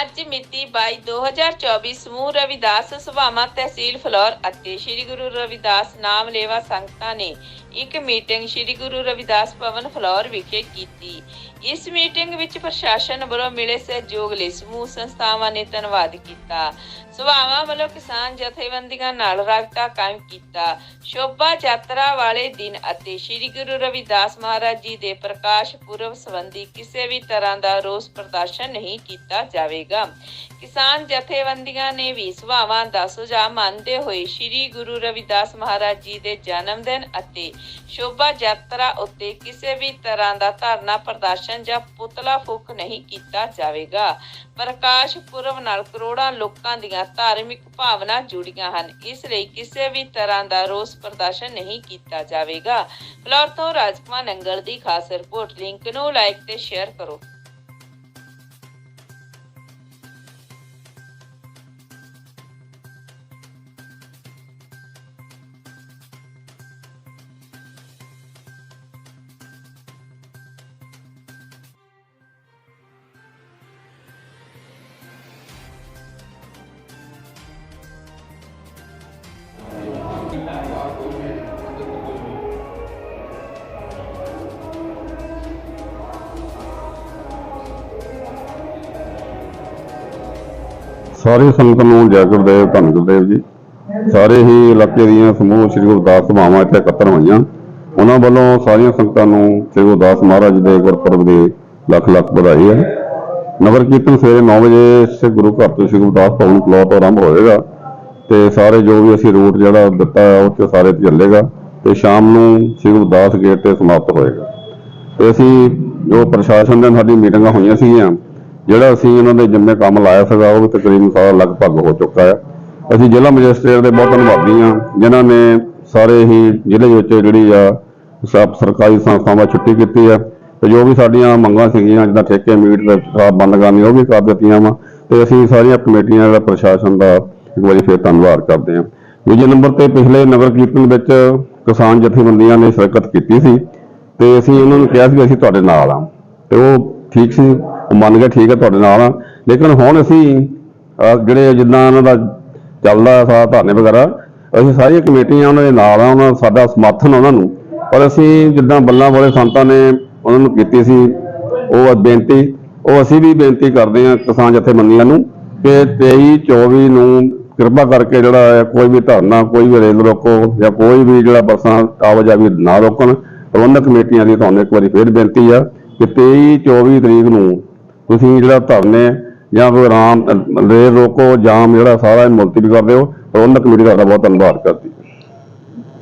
ਅੱਜ ਮਿਤੀ 22/2024 ਸਮੂਹ ਰਵਿਦਾਸ ਸਭਾਵਾਂ ਤਹਿਸੀਲ ਫਲੌਰ ਅਤੇ ਸ੍ਰੀ ਗੁਰੂ ਰਵਿਦਾਸ ਨਾਮ ਲੇਵਾ ਸੰਗਤਾਂ ਨੇ ਇੱਕ ਮੀਟਿੰਗ ਸ੍ਰੀ ਗੁਰੂ ਰਵਿਦਾਸ ਭਵਨ ਫਲੌਰ ਵਿਖੇ ਕੀਤੀ। ਇਸ ਮੀਟਿੰਗ ਵਿੱਚ ਪ੍ਰਸ਼ਾਸਨ ਵੱਲੋਂ ਮਿਲੇ ਸਹਿਯੋਗ ਲਈ ਸਮੂਹ ਸੰਸਥਾਵਾਂ ਨੇ ਧੰਨਵਾਦ ਕੀਤਾ। ਸਭਾਵਾਂ ਵੱਲੋਂ ਕਿਸਾਨ ਜਥੇਬੰਦੀਆਂ ਨਾਲ ਰਾਬਤਾ ਕਾਇਮ ਕੀਤਾ। ਸ਼ੋਭਾ ਯਾਤਰਾ ਵਾਲੇ ਦਿਨ ਅਤੇ ਸ੍ਰੀ ਗੁਰੂ ਰਵਿਦਾਸ ਮਹਾਰਾਜ ਜੀ ਦੇ ਪ੍ਰਕਾਸ਼ ਪੁਰਬ ਸੰਬੰਧੀ ਕਿਸੇ ਵੀ ਤਰ੍ਹਾਂ ਦਾ ਰੋਸ ਪ੍ਰਦਰਸ਼ਨ ਨਹੀਂ ਕੀਤਾ ਜਾਵੇਗਾ। ਕਿਸਾਨ ਜਥੇਬੰਦੀਆਂ ਨੇ ਵੀ ਸਭਾਵਾਂ ਦਾ ਸੁਝਾਅ ਮੰਨਦੇ ਹੋਏ ਸ੍ਰੀ ਗੁਰੂ ਰਵਿਦਾਸ ਮਹਾਰਾਜ ਜੀ ਦੇ ਜਨਮ ਦਿਨ ਅਤੇ ਸ਼ੋਭਾ ਯਾਤਰਾ ਉੱਤੇ ਕਿਸੇ ਵੀ ਤਰ੍ਹਾਂ ਦਾ ਧਰਨਾ ਪ੍ਰਦਰਸ਼ਨ ਜਾਂ ਪੁਤਲਾ ਫੂਕ ਨਹੀਂ ਕੀਤਾ ਜਾਵੇਗਾ। ਪ੍ਰਕਾਸ਼ ਪੁਰਬ ਨਾਲ ਕਰੋੜਾਂ ਲੋਕਾਂ ਦੀਆਂ ਧਾਰਮਿਕ ਭਾਵਨਾ ਜੁੜੀਆਂ ਹਨ। ਇਸ ਲਈ ਕਿਸੇ ਵੀ ਤਰ੍ਹਾਂ ਦਾ ਰੋਸ ਪ੍ਰਦਰਸ਼ਨ ਨਹੀਂ ਕੀਤਾ ਜਾਵੇਗਾ। ਫਲੋਰ ਤੋਂ ਰਾਜਕੁਮਾਰ ਨੰਗਲ ਦੀ ਖਾਸ ਰਿਪੋਰਟ, ਲਿੰਕ ਨੂੰ ਲਾਈਕ ਤੇ ਸ਼ੇਅਰ ਕਰੋ। ਸਾਰੇ ਸੰਗਤ ਨੂੰ ਜੈ ਗੁਰਦੇਵ ਧੰਨ ਗੁਰਦੇਵ ਜੀ। ਸਾਰੇ ਹੀ ਇਲਾਕੇ ਦੀਆਂ ਸਮੂਹ ਸ੍ਰੀ ਗੁਰਦਾਸ ਸਭਾਵਾਂ ਇੱਥੇ ਇਕੱਤਰ ਹੋਈਆਂ। ਉਹਨਾਂ ਵੱਲੋਂ ਸਾਰੀਆਂ ਸੰਗਤਾਂ ਨੂੰ ਸ੍ਰੀ ਗੁਰਦਾਸ ਮਹਾਰਾਜ ਦੇ ਗੁਰਪੁਰਬ ਦੀ ਲੱਖ ਲੱਖ ਵਧਾਈ ਹੈ। ਨਗਰ ਕੀਰਤਨ ਸਵੇਰੇ 9 ਵਜੇ ਸੇ ਗੁਰੂ ਘਰ ਤੋਂ ਸ੍ਰੀ ਗੁਰਦਾਸ ਭਵਨ ਫਲੋਰ ਆਰੰਭ ਹੋਏਗਾ ਤੇ ਸਾਰੇ ਜੋ ਵੀ ਅਸੀਂ ਰੂਟ ਜਿਹੜਾ ਦਿੱਤਾ ਹੈ, ਉਹ 'ਚ ਸਾਰੇ ਚੱਲੇਗਾ ਤੇ ਸ਼ਾਮ ਨੂੰ ਸ੍ਰੀ ਗੁਰਦਾਸ ਗੇਟ ਤੇ ਸਮਾਪਤ ਹੋਏਗਾ। ਤੇ ਅਸੀਂ ਜੋ ਪ੍ਰਸ਼ਾਸਨ ਦੇ ਸਾਡੀ ਮੀਟਿੰਗਾਂ ਹੋਈਆਂ ਸੀਗੀਆਂ ਜਿਹੜਾ ਅਸੀਂ ਉਹਨਾਂ ਦੇ ਜਿੰਨੇ ਕੰਮ ਲਾਇਆ ਸੀਗਾ, ਉਹ ਵੀ ਤਕਰੀਬਨ ਸਾਰਾ ਲਗਭਗ ਹੋ ਚੁੱਕਾ ਹੈ। ਅਸੀਂ ਜ਼ਿਲ੍ਹਾ ਮੈਜਿਸਟ੍ਰੇਟ ਦੇ ਬਹੁਤ ਧੰਨਵਾਦੀ ਹਾਂ, ਜਿਨ੍ਹਾਂ ਨੇ ਸਾਰੇ ਹੀ ਜ਼ਿਲ੍ਹੇ ਵਿੱਚ ਜਿਹੜੀ ਆ ਸਭ ਸਰਕਾਰੀ ਸੰਸਥਾਵਾਂ ਛੁੱਟੀ ਕੀਤੀ ਹੈ ਤੇ ਜੋ ਵੀ ਸਾਡੀਆਂ ਮੰਗਾਂ ਸੀਗੀਆਂ, ਜਿੱਦਾਂ ਠੇਕੇ, ਮੀਟ ਦੇ ਸਾਬ ਬੰਦ ਕਰਨੀ, ਉਹ ਵੀ ਕਰ ਦਿੱਤੀਆਂ ਵਾ, ਤੇ ਅਸੀਂ ਸਾਰੀਆਂ ਕਮੇਟੀਆਂ ਦਾ ਪ੍ਰਸ਼ਾਸਨ ਦਾ ਇੱਕ ਵਾਰੀ ਫਿਰ ਧੰਨਵਾਦ ਕਰਦੇ ਹਾਂ। ਦੂਜੇ ਨੰਬਰ ਤੇ ਪਿਛਲੇ ਨਗਰ ਕੀਰਤਨ ਵਿੱਚ ਕਿਸਾਨ ਜਥੇਬੰਦੀਆਂ ਨੇ ਸ਼ਿਰਕਤ ਕੀਤੀ ਸੀ, ਤੇ ਅਸੀਂ ਉਹਨਾਂ ਨੂੰ ਕਿਹਾ ਸੀ ਵੀ ਅਸੀਂ ਤੁਹਾਡੇ ਨਾਲ ਆ, ਤੇ ਉਹ ਠੀਕ ਸੀ। ਉਹ ਮੰਨ ਗਏ ਠੀਕ ਹੈ ਤੁਹਾਡੇ ਨਾਲ ਆ। ਲੇਕਿਨ ਹੁਣ ਅਸੀਂ ਅਹ, ਜਿਹੜੇ ਜਿੱਦਾਂ ਇਹਨਾਂ ਦਾ ਚੱਲਦਾ ਸਾਰਾ ਧਰਨੇ ਵਗੈਰਾ ਅਸੀਂ ਸਾਰੀਆਂ ਕਮੇਟੀਆਂ ਉਹਨਾਂ ਦੇ ਨਾਲ ਆ ਉਹਨਾਂ ਦਾ ਸਾਡਾ ਸਮਰਥਨ ਉਹਨਾਂ ਨੂੰ। ਪਰ ਅਸੀਂ ਜਿੱਦਾਂ ਬੱਲਾਂ ਵਾਲੇ ਸੰਤਾਂ ਨੇ ਉਹਨਾਂ ਨੂੰ ਕੀਤੀ ਸੀ ਉਹ ਬੇਨਤੀ ਉਹ ਅਸੀਂ ਵੀ ਬੇਨਤੀ ਕਰਦੇ ਹਾਂ ਕਿਸਾਨ ਜਥੇਬੰਦੀਆਂ ਨੂੰ ਕਿ 23 24 ਨੂੰ ਕਿਰਪਾ ਕਰਕੇ ਜਿਹੜਾ ਹੈ ਕੋਈ ਵੀ ਧਰਨਾ ਕੋਈ ਵੀ ਰੇਲ ਰੋਕੋ ਜਾਂ ਕੋਈ ਵੀ ਜਿਹੜਾ ਬੱਸਾਂ ਆਵਾਜਾਈ ਨਾ ਰੋਕਣ। ਪ੍ਰਬੰਧਕ ਕਮੇਟੀਆਂ ਦੀ ਤੁਹਾਨੂੰ ਇੱਕ ਵਾਰੀ ਫੇਰ ਬੇਨਤੀ ਆ ਕਿ 23 24 ਤਰੀਕ ਨੂੰ ਤੁਸੀਂ ਜਿਹੜਾ ਧਰਨੇ ਜਾਂ ਕੋਈ ਆਰਾਮ ਰੇਲ ਰੋਕੋ ਜਾਮ ਜਿਹੜਾ ਸਾਰਾ ਮੁਲਤਵੀ ਕਰ ਦਿਓ, ਪ੍ਰਬੰਧਕ ਕਮੇਟੀ ਦਾ ਤੁਹਾਡਾ ਬਹੁਤ ਧੰਨਵਾਦ ਕਰਦੀ।